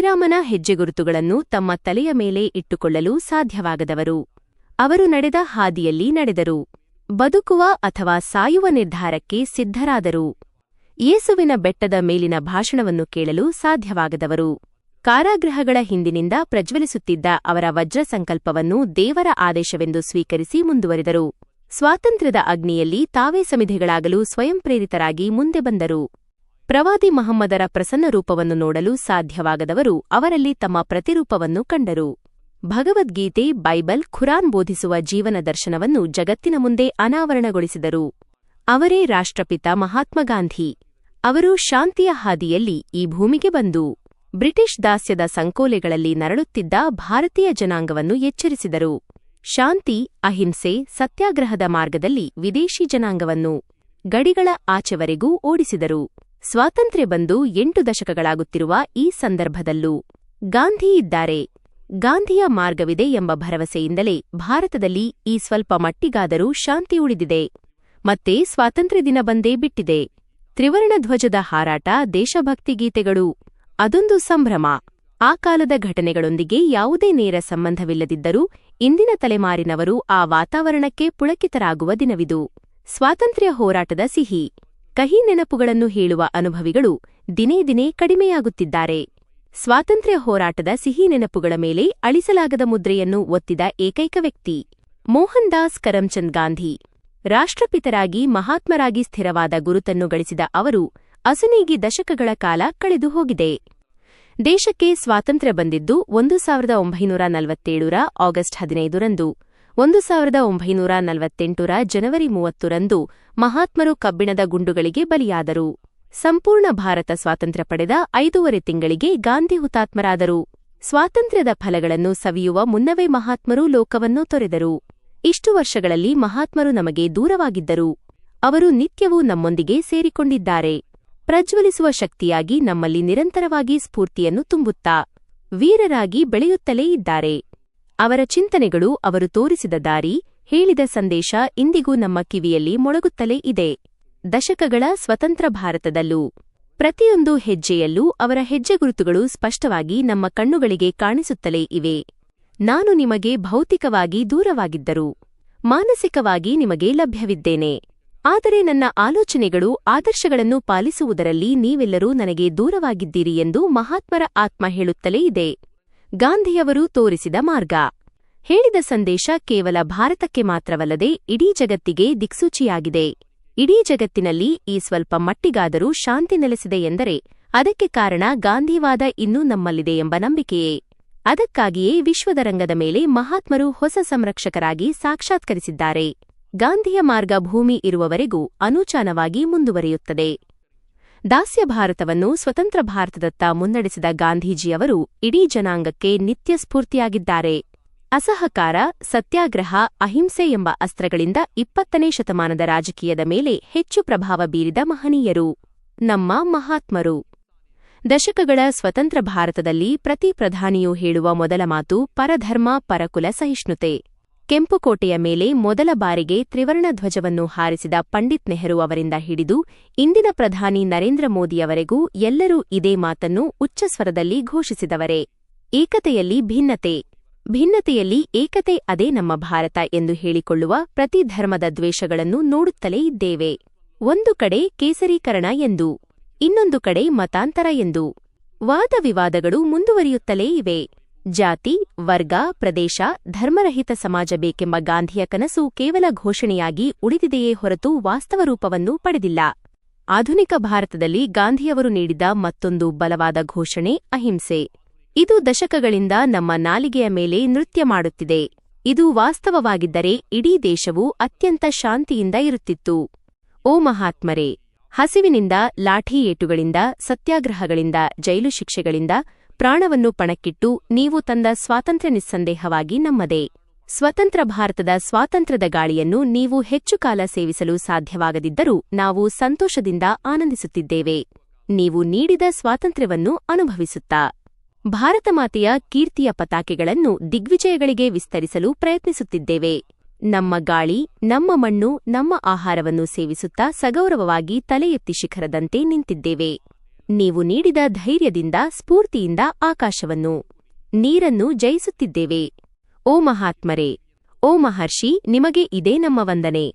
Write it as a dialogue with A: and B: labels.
A: ಶ್ರೀರಾಮನ ಹೆಜ್ಜೆಗುರುತುಗಳನ್ನು ತಮ್ಮ ತಲೆಯ ಮೇಲೆ ಇಟ್ಟುಕೊಳ್ಳಲು ಸಾಧ್ಯವಾಗದವರು. ಅವರು ನಡೆದ ಹಾದಿಯಲ್ಲಿ ನಡೆದರು. ಬದುಕುವ ಅಥವಾ ಸಾಯುವ ನಿರ್ಧಾರಕ್ಕೆ ಸಿದ್ಧರಾದರು. ಯೇಸುವಿನ ಬೆಟ್ಟದ ಮೇಲಿನ ಭಾಷಣವನ್ನು ಕೇಳಲು ಸಾಧ್ಯವಾಗದವರು. ಕಾರಾಗೃಹಗಳ ಹಿಂದಿನಿಂದ ಪ್ರಜ್ವಲಿಸುತ್ತಿದ್ದ ಅವರ ವಜ್ರ ಸಂಕಲ್ಪವನ್ನು ದೇವರ ಆದೇಶವೆಂದು ಸ್ವೀಕರಿಸಿ ಮುಂದುವರಿದರು. ಸ್ವಾತಂತ್ರ್ಯದ ಅಗ್ನಿಯಲ್ಲಿ ತಾವೇ ಸಮಿಧೆಗಳಾಗಲು ಸ್ವಯಂಪ್ರೇರಿತರಾಗಿ ಮುಂದೆ ಬಂದರು. ಪ್ರವಾದಿ ಮಹಮ್ಮದರ ಪ್ರಸನ್ನ ರೂಪವನ್ನು ನೋಡಲು ಸಾಧ್ಯವಾಗದವರು ಅವರಲ್ಲಿ ತಮ್ಮ ಪ್ರತಿರೂಪವನ್ನು ಕಂಡರು. ಭಗವದ್ಗೀತೆ, ಬೈಬಲ್, ಖುರಾನ್ ಬೋಧಿಸುವ ಜೀವನ ದರ್ಶನವನ್ನು ಜಗತ್ತಿನ ಮುಂದೆ ಅನಾವರಣಗೊಳಿಸಿದರು. ಅವರೇ ರಾಷ್ಟ್ರಪಿತ ಮಹಾತ್ಮ ಗಾಂಧಿ. ಅವರು ಶಾಂತಿಯ ಹಾದಿಯಲ್ಲಿ ಈ ಭೂಮಿಗೆ ಬಂದು ಬ್ರಿಟಿಷ್ ದಾಸ್ಯದ ಸಂಕೋಲೆಗಳಲ್ಲಿ ನರಳುತ್ತಿದ್ದ ಭಾರತೀಯ ಜನಾಂಗವನ್ನು ಎಚ್ಚರಿಸಿದರು. ಶಾಂತಿ, ಅಹಿಂಸೆ, ಸತ್ಯಾಗ್ರಹದ ಮಾರ್ಗದಲ್ಲಿ ವಿದೇಶಿ ಜನಾಂಗವನ್ನು ಗಡಿಗಳ ಆಚೆವರೆಗೂ ಓಡಿಸಿದರು. ಸ್ವಾತಂತ್ರ್ಯ ಬಂದು ಎಂಟು ದಶಕಗಳಾಗುತ್ತಿರುವ ಈ ಸಂದರ್ಭದಲ್ಲೂ ಗಾಂಧಿ ಇದ್ದಾರೆ. ಗಾಂಧಿಯ ಮಾರ್ಗವಿದೆ ಎಂಬ ಭರವಸೆಯಿಂದಲೇ ಭಾರತದಲ್ಲಿ ಈ ಸ್ವಲ್ಪ ಮಟ್ಟಿಗಾದರೂ ಶಾಂತಿ ಉಳಿದಿದೆ. ಮತ್ತೆ ಸ್ವಾತಂತ್ರ್ಯ ದಿನ ಬಂದೇ ಬಿಟ್ಟಿದೆ. ತ್ರಿವರ್ಣ ಧ್ವಜದ ಹಾರಾಟ, ದೇಶಭಕ್ತಿ ಗೀತೆಗಳು, ಅದೊಂದು ಸಂಭ್ರಮ. ಆ ಕಾಲದ ಘಟನೆಗಳೊಂದಿಗೆ ಯಾವುದೇ ನೇರ ಸಂಬಂಧವಿಲ್ಲದಿದ್ದರೂ ಇಂದಿನ ತಲೆಮಾರಿನವರು ಆ ವಾತಾವರಣಕ್ಕೆ ಪುಳಕಿತರಾಗುವ ದಿನವಿದು. ಸ್ವಾತಂತ್ರ್ಯ ಹೋರಾಟದ ಸಿಹಿ. ಕಹಿ ನೆನಪುಗಳನ್ನು ಹೇಳುವ ಅನುಭವಿಗಳು ದಿನೇ ದಿನೇ ಕಡಿಮೆಯಾಗುತ್ತಿದ್ದಾರೆ. ಸ್ವಾತಂತ್ರ್ಯ ಹೋರಾಟದ ಸಿಹಿ ನೆನಪುಗಳ ಮೇಲೆ ಅಳಿಸಲಾಗದ ಮುದ್ರೆಯನ್ನು ಒತ್ತಿದ ಏಕೈಕ ವ್ಯಕ್ತಿ ಮೋಹನ್ ದಾಸ್ ಕರಮ್ಚಂದ್ ಗಾಂಧಿ. ರಾಷ್ಟ್ರಪಿತರಾಗಿ ಮಹಾತ್ಮರಾಗಿ ಸ್ಥಿರವಾದ ಗುರುತನ್ನು ಗಳಿಸಿದ ಅವರು ಅಸುನೀಗಿ ದಶಕಗಳ ಕಾಲ ಕಳೆದು ಹೋಗಿದೆ. ದೇಶಕ್ಕೆ ಸ್ವಾತಂತ್ರ್ಯ ಬಂದಿದ್ದು ಒಂದು ಸಾವಿರದ ಒಂಬೈನೂರ ನಲವತ್ತೇಳರ ಆಗಸ್ಟ್ ಹದಿನೈದರಂದು ಒಂದು ಸಾವಿರದ ಒಂಬೈನೂರ ನಲವತ್ತೆಂಟರ ಜನವರಿ ಮೂವತ್ತರಂದು ಮಹಾತ್ಮರು ಕಬ್ಬಿಣದ ಗುಂಡುಗಳಿಗೆ ಬಲಿಯಾದರು. ಸಂಪೂರ್ಣ ಭಾರತ ಸ್ವಾತಂತ್ರ್ಯ ಪಡೆದ ಐದೂವರೆ ತಿಂಗಳಿಗೆ ಗಾಂಧಿ ಹುತಾತ್ಮರಾದರು. ಸ್ವಾತಂತ್ರ್ಯದ ಫಲಗಳನ್ನು ಸವಿಯುವ ಮುನ್ನವೇ ಮಹಾತ್ಮರು ಲೋಕವನ್ನು ತೊರೆದರು. ಇಷ್ಟು ವರ್ಷಗಳಲ್ಲಿ ಮಹಾತ್ಮರು ನಮಗೆ ದೂರವಾಗಿದ್ದರು. ಅವರು ನಿತ್ಯವೂ ನಮ್ಮೊಂದಿಗೆ ಸೇರಿಕೊಂಡಿದ್ದಾರೆ. ಪ್ರಜ್ವಲಿಸುವ ಶಕ್ತಿಯಾಗಿ ನಮ್ಮಲ್ಲಿ ನಿರಂತರವಾಗಿ ಸ್ಫೂರ್ತಿಯನ್ನು ತುಂಬುತ್ತಾ, ವೀರರಾಗಿ ಬೆಳೆಯುತ್ತಲೇ ಇದ್ದಾರೆ. ಅವರ ಚಿಂತನೆಗಳು ಅವರು ತೋರಿಸಿದ ದಾರಿ, ಹೇಳಿದ ಸಂದೇಶ ಇಂದಿಗೂ ನಮ್ಮ ಕಿವಿಯಲ್ಲಿ ಮೊಳಗುತ್ತಲೇ ಇದೆ. ದಶಕಗಳ ಸ್ವತಂತ್ರ ಭಾರತದಲ್ಲೂ, ಪ್ರತಿಯೊಂದು ಹೆಜ್ಜೆಯಲ್ಲೂ ಅವರ ಹೆಜ್ಜೆಗುರುತುಗಳು ಸ್ಪಷ್ಟವಾಗಿ ನಮ್ಮ ಕಣ್ಣುಗಳಿಗೆ ಕಾಣಿಸುತ್ತಲೇ ಇವೆ. ನಾನು ನಿಮಗೆ ಭೌತಿಕವಾಗಿ ದೂರವಾಗಿದ್ದರು, ಮಾನಸಿಕವಾಗಿ ನಿಮಗೆ ಲಭ್ಯವಿದ್ದೇನೆ. ಆದರೆ ನನ್ನ ಆಲೋಚನೆಗಳು ಆದರ್ಶಗಳನ್ನು ಪಾಲಿಸುವುದರಲ್ಲಿ ನೀವೆಲ್ಲರೂ ನನಗೆ ದೂರವಾಗಿದ್ದೀರಿ ಎಂದು ಮಹಾತ್ಮರ ಆತ್ಮ ಹೇಳುತ್ತಲೇ ಇದೆ. ಗಾಂಧಿಯವರು ತೋರಿಸಿದ ಮಾರ್ಗ. ಹೇಳಿದ ಸಂದೇಶ ಕೇವಲ ಭಾರತಕ್ಕೆ ಮಾತ್ರವಲ್ಲದೆ ಇಡೀ ಜಗತ್ತಿಗೆ ದಿಕ್ಸೂಚಿಯಾಗಿದೆ. ಇಡೀ ಜಗತ್ತಿನಲ್ಲಿ ಈ ಸ್ವಲ್ಪ ಮಟ್ಟಿಗಾದರೂ ಶಾಂತಿ ನೆಲೆಸಿದೆ ಎಂದರೆ ಅದಕ್ಕೆ ಕಾರಣ ಗಾಂಧಿವಾದ ಇನ್ನೂ ನಮ್ಮಲ್ಲಿದೆ ಎಂಬ ನಂಬಿಕೆಯೇ. ಅದಕ್ಕಾಗಿಯೇ ವಿಶ್ವದ ರಂಗದ ಮೇಲೆ ಮಹಾತ್ಮರು ಹೊಸ ಸಂರಕ್ಷಕರಾಗಿ ಸಾಕ್ಷಾತ್ಕರಿಸಿದ್ದಾರೆ. ಗಾಂಧಿಯ ಮಾರ್ಗ ಭೂಮಿ ಇರುವವರೆಗೂ ಅನೂಚಾನವಾಗಿ ಮುಂದುವರಿಯುತ್ತದೆ. ದಾಸ್ಯ ಭಾರತವನ್ನು ಸ್ವತಂತ್ರ ಭಾರತದತ್ತ ಮುನ್ನಡೆಸಿದ ಗಾಂಧೀಜಿಯವರು ಇಡೀ ಜನಾಂಗಕ್ಕೆ ನಿತ್ಯ ಸ್ಫೂರ್ತಿಯಾಗಿದ್ದಾರೆ. ಅಸಹಕಾರ, ಸತ್ಯಾಗ್ರಹ, ಅಹಿಂಸೆ ಎಂಬ ಅಸ್ತ್ರಗಳಿಂದ ಇಪ್ಪತ್ತನೇ ಶತಮಾನದ ರಾಜಕೀಯದ ಮೇಲೆ ಹೆಚ್ಚು ಪ್ರಭಾವ ಬೀರಿದ ಮಹನೀಯರು. ನಮ್ಮ ಮಹಾತ್ಮರು. ದಶಕಗಳ ಸ್ವತಂತ್ರ ಭಾರತದಲ್ಲಿ ಪ್ರತಿ ಪ್ರಧಾನಿಯೂ ಹೇಳುವ ಮೊದಲ ಮಾತು ಪರಧರ್ಮ, ಪರಕುಲ, ಸಹಿಷ್ಣುತೆ. ಕೆಂಪುಕೋಟೆಯ ಮೇಲೆ ಮೊದಲ ಬಾರಿಗೆ ತ್ರಿವರ್ಣ ಧ್ವಜವನ್ನು ಹಾರಿಸಿದ ಪಂಡಿತ್ ನೆಹರು ಅವರಿಂದ ಹಿಡಿದು ಇಂದಿನ ಪ್ರಧಾನಿ ನರೇಂದ್ರ ಮೋದಿಯವರೆಗೂ ಎಲ್ಲರೂ ಇದೇ ಮಾತನ್ನು ಉಚ್ಚಸ್ವರದಲ್ಲಿ ಘೋಷಿಸಿದವರೇ. ಏಕತೆಯಲ್ಲಿ ಭಿನ್ನತೆ. ಭಿನ್ನತೆಯಲ್ಲಿ ಏಕತೆ ಅದೇ ನಮ್ಮ ಭಾರತ ಎಂದು ಹೇಳಿಕೊಳ್ಳುವ ಪ್ರತಿ ಧರ್ಮದ ದ್ವೇಷಗಳನ್ನು ನೋಡುತ್ತಲೇ ಇದ್ದೇವೆ. ಒಂದು ಕಡೆ ಕೇಸರೀಕರಣ ಎಂದು, ಇನ್ನೊಂದು ಕಡೆ ಮತಾಂತರ ಎಂದು ವಾದವಿವಾದಗಳು ಮುಂದುವರಿಯುತ್ತಲೇ ಇವೆ. ಜಾತಿ, ವರ್ಗ, ಪ್ರದೇಶ, ಧರ್ಮರಹಿತ ಸಮಾಜ ಬೇಕೆಂಬ ಗಾಂಧಿಯ ಕನಸು ಕೇವಲ ಘೋಷಣೆಯಾಗಿ ಉಳಿದಿದೆಯೇ ಹೊರತು ವಾಸ್ತವ ರೂಪವನ್ನು ಪಡೆದಿಲ್ಲ. ಆಧುನಿಕ ಭಾರತದಲ್ಲಿ ಗಾಂಧಿಯವರು ನೀಡಿದ ಮತ್ತೊಂದು ಬಲವಾದ ಘೋಷಣೆ ಅಹಿಂಸೆ. ಇದು ದಶಕಗಳಿಂದ ನಮ್ಮ ನಾಲಿಗೆಯ ಮೇಲೆ ನೃತ್ಯ ಮಾಡುತ್ತಿದೆ. ಇದು ವಾಸ್ತವವಾಗಿದ್ದರೆ ಇಡೀ ದೇಶವು ಅತ್ಯಂತ ಶಾಂತಿಯಿಂದ ಇರುತ್ತಿತ್ತು. ಓ ಮಹಾತ್ಮರೇ, ಹಸಿವಿನಿಂದ ಲಾಠಿ ಏಟುಗಳಿಂದ ಸತ್ಯಾಗ್ರಹಗಳಿಂದ, ಜೈಲು ಶಿಕ್ಷೆಗಳಿಂದ ಪ್ರಾಣವನ್ನು ಪಣಕ್ಕಿಟ್ಟು ನೀವು ತಂದ ಸ್ವಾತಂತ್ರ್ಯ ನಿಸ್ಸಂದೇಹವಾಗಿ ನಮ್ಮದೇ. ಸ್ವತಂತ್ರ ಭಾರತದ ಸ್ವಾತಂತ್ರ್ಯದ ಗಾಳಿಯನ್ನು ನೀವು ಹೆಚ್ಚು ಕಾಲ ಸೇವಿಸಲು ಸಾಧ್ಯವಾಗದಿದ್ದರೂ ನಾವು ಸಂತೋಷದಿಂದ ಆನಂದಿಸುತ್ತಿದ್ದೇವೆ. ನೀವು ನೀಡಿದ ಸ್ವಾತಂತ್ರ್ಯವನ್ನು ಅನುಭವಿಸುತ್ತಾ. ಭಾರತಮಾತೆಯ ಕೀರ್ತಿಯ ಪತಾಕೆಗಳನ್ನು ದಿಗ್ವಿಜಯಗಳಿಗೆ ವಿಸ್ತರಿಸಲು ಪ್ರಯತ್ನಿಸುತ್ತಿದ್ದೇವೆ. ನಮ್ಮ ಗಾಳಿ, ನಮ್ಮ ಮಣ್ಣು, ನಮ್ಮ ಆಹಾರವನ್ನು ಸೇವಿಸುತ್ತಾ ಸಗೌರವವಾಗಿ ತಲೆ ಶಿಖರದಂತೆ ನಿಂತಿದ್ದೇವೆ. ನೀವು ನೀಡಿದ ಧೈರ್ಯದಿಂದ, ಸ್ಫೂರ್ತಿಯಿಂದ ಆಕಾಶವನ್ನು, ನೀರನ್ನು ಜಯಿಸುತ್ತಿದ್ದೇವೆ. ಓ ಮಹಾತ್ಮರೇ, ಓ ಮಹರ್ಷಿ, ನಿಮಗೆ ಇದೇ ನಮ್ಮ ವಂದನೆ.